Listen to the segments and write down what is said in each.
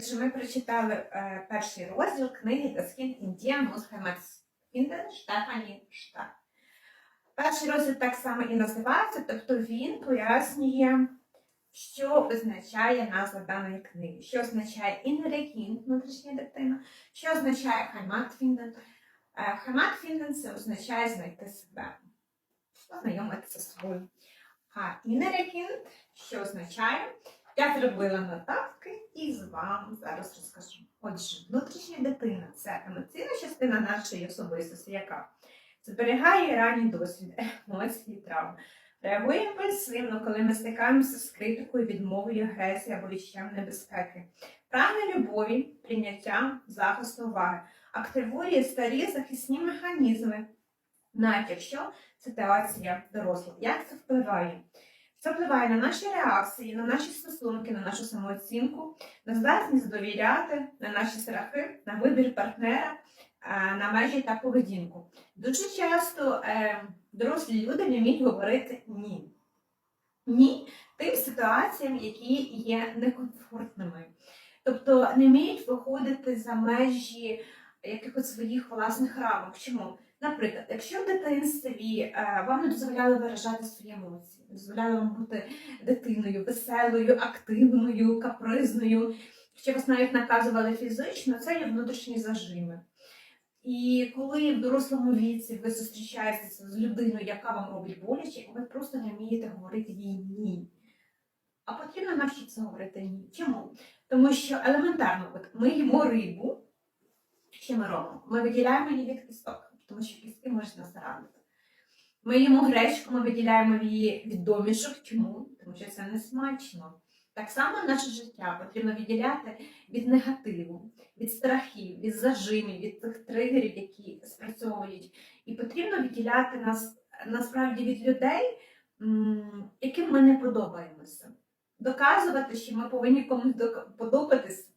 Отже, ми прочитали е, перший розділ книги Das Kind in dir Штефані Штат. Перший розділ так само і називається, тобто він пояснює, що означає назва даної книги, що означає Kind, внутрішня дитина, що означає finden. Е, finden це означає знайти себе, познайомитися з собою. А Kind, що означає я зробила нотатки і з вами зараз розкажу. Отже, внутрішня дитина це емоційна частина нашої особистості, яка зберігає ранні досвіди, емоції, травми. Реагує імпульсивно, коли ми стикаємося з критикою, відмовою, агресією або відчуттям небезпеки. Прагне любові, прийняття, захисту уваги, активує старі захисні механізми, навіть якщо ситуація доросла. Як це впливає? Це впливає на наші реакції, на наші стосунки, на нашу самооцінку, на здатність довіряти, на наші страхи, на вибір партнера, е, на межі та поведінку. Дуже часто е, дорослі люди не вміють говорити ні. Ні тим ситуаціям, які є некомфортними. Тобто не вміють виходити за межі якихось своїх власних рамок. Чому? Наприклад, якщо в дитинстві е, вам не дозволяли виражати свої емоції, не дозволяли вам бути дитиною, веселою, активною, капризною, що вас навіть наказували фізично, це є внутрішні зажими. І коли в дорослому віці ви зустрічаєтеся з людиною, яка вам робить боляче, ви просто не вмієте говорити їй ні. А потрібно навчитися говорити ні. Чому? Тому що елементарно, от ми їмо рибу, що ми робимо? Ми виділяємо її від кісток, тому що кістки можуть нас ранити. Ми їмо гречку, ми виділяємо її від домішок. Чому? Тому що це не смачно. Так само наше життя потрібно відділяти від негативу, від страхів, від зажимів, від тих тригерів, які спрацьовують. І потрібно відділяти нас насправді від людей, яким ми не подобаємося. Доказувати, що ми повинні комусь подобатись.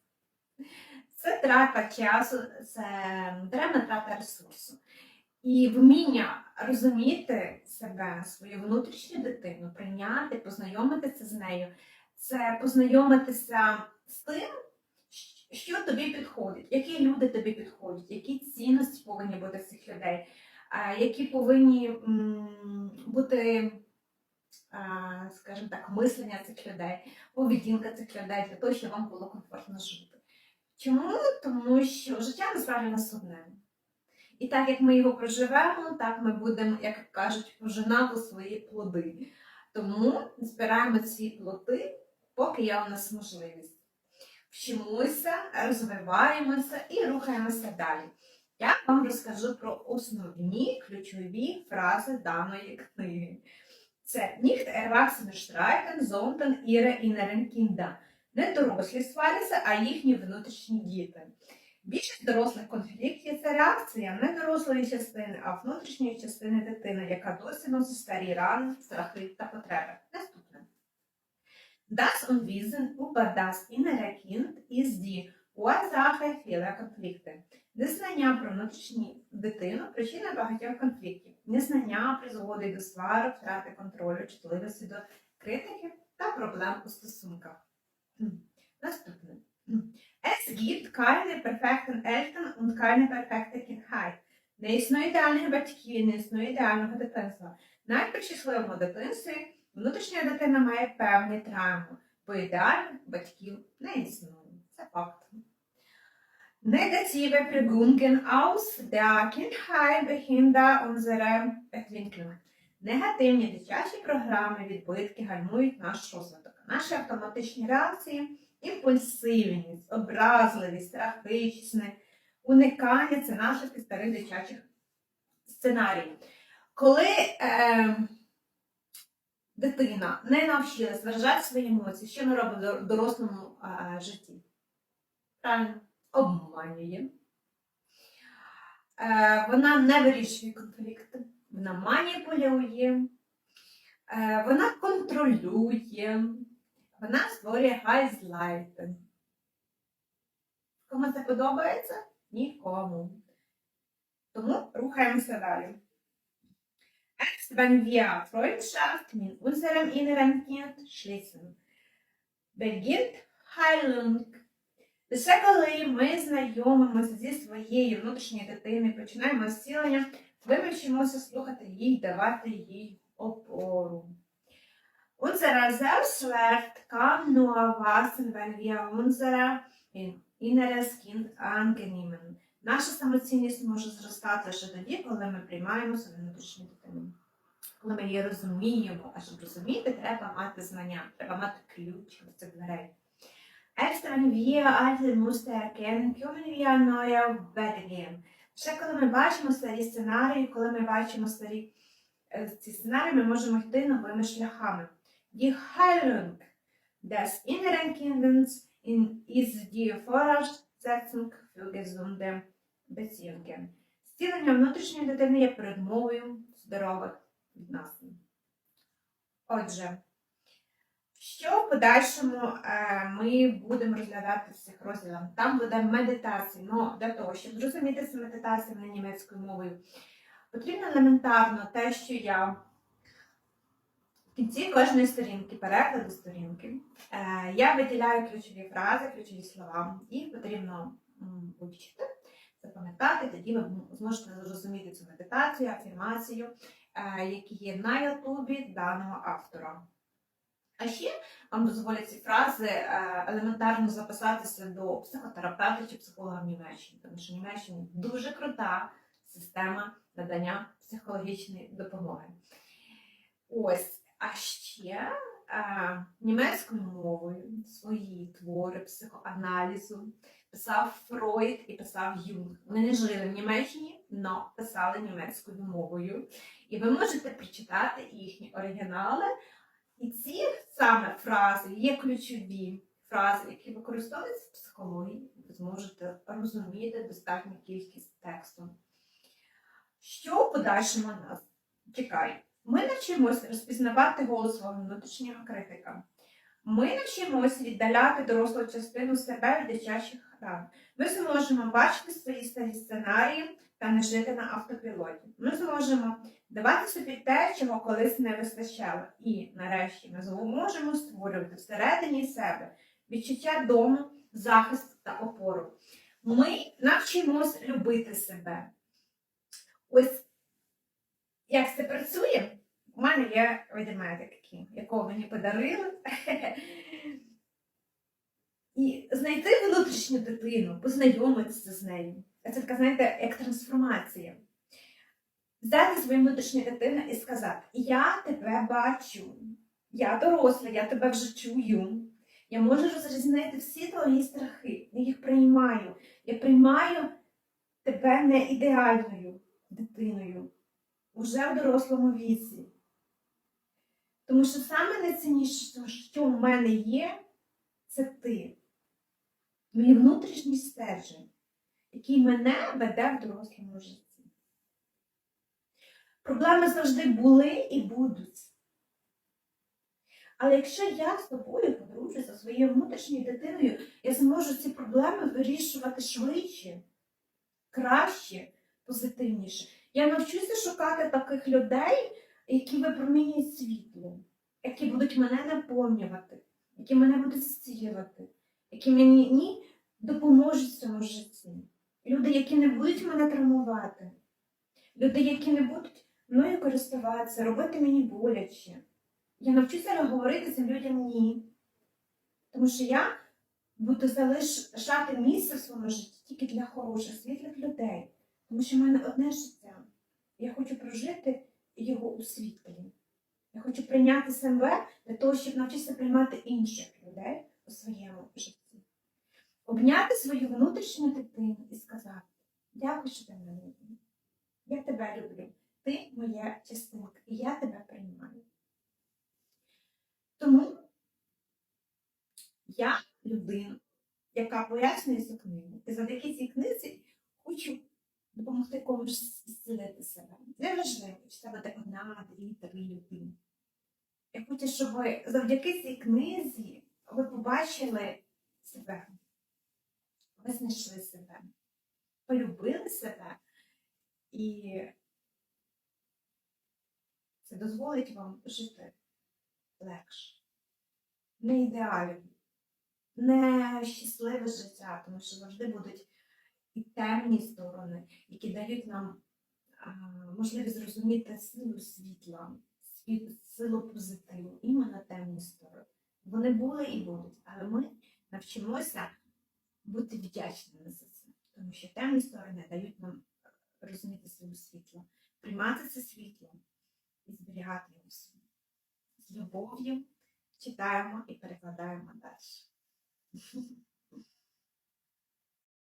Це трата часу, це даремна трата ресурсу. І вміння розуміти себе, свою внутрішню дитину, прийняти, познайомитися з нею, це познайомитися з тим, що тобі підходить, які люди тобі підходять, які цінності повинні бути в цих людей, які повинні бути, скажімо так, мислення цих людей, поведінка цих людей для того, щоб вам було комфортно жити. Чому? Тому що життя насправді нас одне. І так як ми його проживемо, так ми будемо, як кажуть, пожинати свої плоди. Тому збираємо ці плоди, поки є у нас можливість. Вчимося, розвиваємося і рухаємося далі. Я вам розкажу про основні ключові фрази даної книги. Це Nicht erwachsene streiten, sondern ihre inneren Kinder. Не дорослі сваряться, а їхні внутрішні діти. Більшість дорослих конфліктів це реакція не дорослої частини, а внутрішньої частини дитини, яка досі носить старі рани, страхи та потреби. Наступне. Das Unwissen über das innere Kind ist die Ursache vieler Konflikte. Незнання про внутрішню дитину причина багатьох конфліктів. Незнання призводить до сварок, втрати контролю, чутливості до критики та проблем у стосунках. Наступне. Es gibt keine perfekten Eltern und keine perfekte Kindheit. Не існує ідеальних батьків, не існує ідеального дитинства. Навіть при щасливому дитинстві внутрішня дитина має певні травми, бо ідеальних батьків не існує. Це факт. Negative Prägungen aus der Kindheit behindern unsere Entwicklung. Негативні дитячі програми, відбитки гальмують наш розвиток. Наші автоматичні реакції, імпульсивність, образливість, страхичне, уникання це наслідки старих дитячих сценаріїв. Коли е, дитина не навчилась виражати свої емоції, що ми робимо в дорослому е, житті? Правильно, обманює. Е, вона не вирішує конфлікти, вона маніпулює, е, вона контролює, вона створює гайзлайти. Кому це подобається? Нікому. Тому рухаємося далі. Erst wenn wir Freundschaft mit unserem inneren Kind schließen, beginnt Heilung. Лише коли ми знайомимося зі своєю внутрішньою дитиною, починаємо зцілення, ми вчимося слухати їй, давати їй опору. Unser Selbstwert kann nur wachsen, wenn wir. Наша самоцінність може зростати лише тоді, коли ми приймаємо свою внутрішню дитину. Коли ми її розуміємо, а щоб розуміти, треба мати знання, треба мати ключ до цих дверей. Erst wenn wir alte Muster erkennen, können wir neue. Ще коли ми бачимо старі сценарії, коли ми бачимо старі ці сценарії, ми можемо йти новими шляхами. Die Heilung des inneren Kindes in- ist die Voraussetzung für gesunde Beziehungen. Зцілення внутрішньої дитини є передмовою здорових відносин. Отже, що в подальшому е, ми будемо розглядати в цих розділах? Там буде медитація. Ну, для того, щоб зрозуміти ці медитації німецькою мовою, потрібно елементарно те, що я в кінці кожної сторінки, перекладу сторінки, е, я виділяю ключові фрази, ключові слова. Їх потрібно вивчити, запам'ятати, тоді ви зможете зрозуміти цю медитацію, афірмацію, е, які є на ютубі даного автора. А ще вам дозволять ці фрази е, елементарно записатися до психотерапевта чи психолога в Німеччині, тому що в Німеччині дуже крута система надання психологічної допомоги. Ось, а ще е, німецькою мовою свої твори психоаналізу писав Фройд і писав Юнг. Вони не жили в Німеччині, але писали німецькою мовою. І ви можете прочитати їхні оригінали. І ці саме фрази є ключові фрази, які використовуються в психології. Ви зможете розуміти достатню кількість тексту. Що в подальшому нас чекає? Ми навчимося розпізнавати голос свого внутрішнього критика. Ми навчимося віддаляти дорослу частину себе від дитячих ран. Ми зможемо бачити свої старі сценарії та не жити на автопілоті. Ми зможемо давати собі те, чого колись не вистачало. І нарешті ми зможемо створювати всередині себе відчуття дому, захист та опору. Ми навчимось любити себе. Ось як це працює, у мене є ведмедик, якого мені подарили. І знайти внутрішню дитину, познайомитися з нею. Це така, знаєте, як трансформація. Взяти свою внутрішню дитину і сказати: Я тебе бачу, я доросла, я тебе вже чую. Я можу розрізнити всі твої страхи, я їх приймаю. Я приймаю тебе не ідеальною дитиною, уже в дорослому віці. Тому що саме найцінніше, що в мене є, це ти. Мій внутрішній стержень, який мене веде в дорослому житті. Проблеми завжди були і будуть. Але якщо я з тобою подружуся своєю внутрішньою дитиною, я зможу ці проблеми вирішувати швидше, краще, позитивніше. Я навчуся шукати таких людей, які випромінюють світло, які будуть мене наповнювати, які мене будуть зцілювати, які мені допоможуть в цьому житті. Люди, які не будуть мене травмувати, люди, які не будуть мною користуватися, робити мені боляче. Я навчуся говорити цим людям ні. Тому що я буду залишати місце в своєму житті тільки для хороших, світлих людей. Тому що в мене одне життя. Я хочу прожити його у світлі. Я хочу прийняти себе для того, щоб навчитися приймати інших людей у своєму житті. Обняти свою внутрішню дитину і сказати: Дякую, що ти мене любиш. Я тебе люблю. Ти моя частинка, і я тебе приймаю. Тому я людина, яка пояснює цю книгу. І завдяки цій книзі допомогти комусь зцілити себе. Не важливо, чи це буде одна, дві, три людини. Я хочу, щоб ви завдяки цій книзі ви побачили себе, ви знайшли себе, полюбили себе і це дозволить вам жити легше. Не ідеально, не щасливе життя, тому що завжди будуть і темні сторони, які дають нам можливість зрозуміти силу світла, силу позитиву, іменно темні сторони. Вони були і будуть, але ми навчимося бути вдячними за це, тому що темні сторони дають нам розуміти силу світла, приймати це світло і зберігати його собі. З любов'ю читаємо і перекладаємо далі.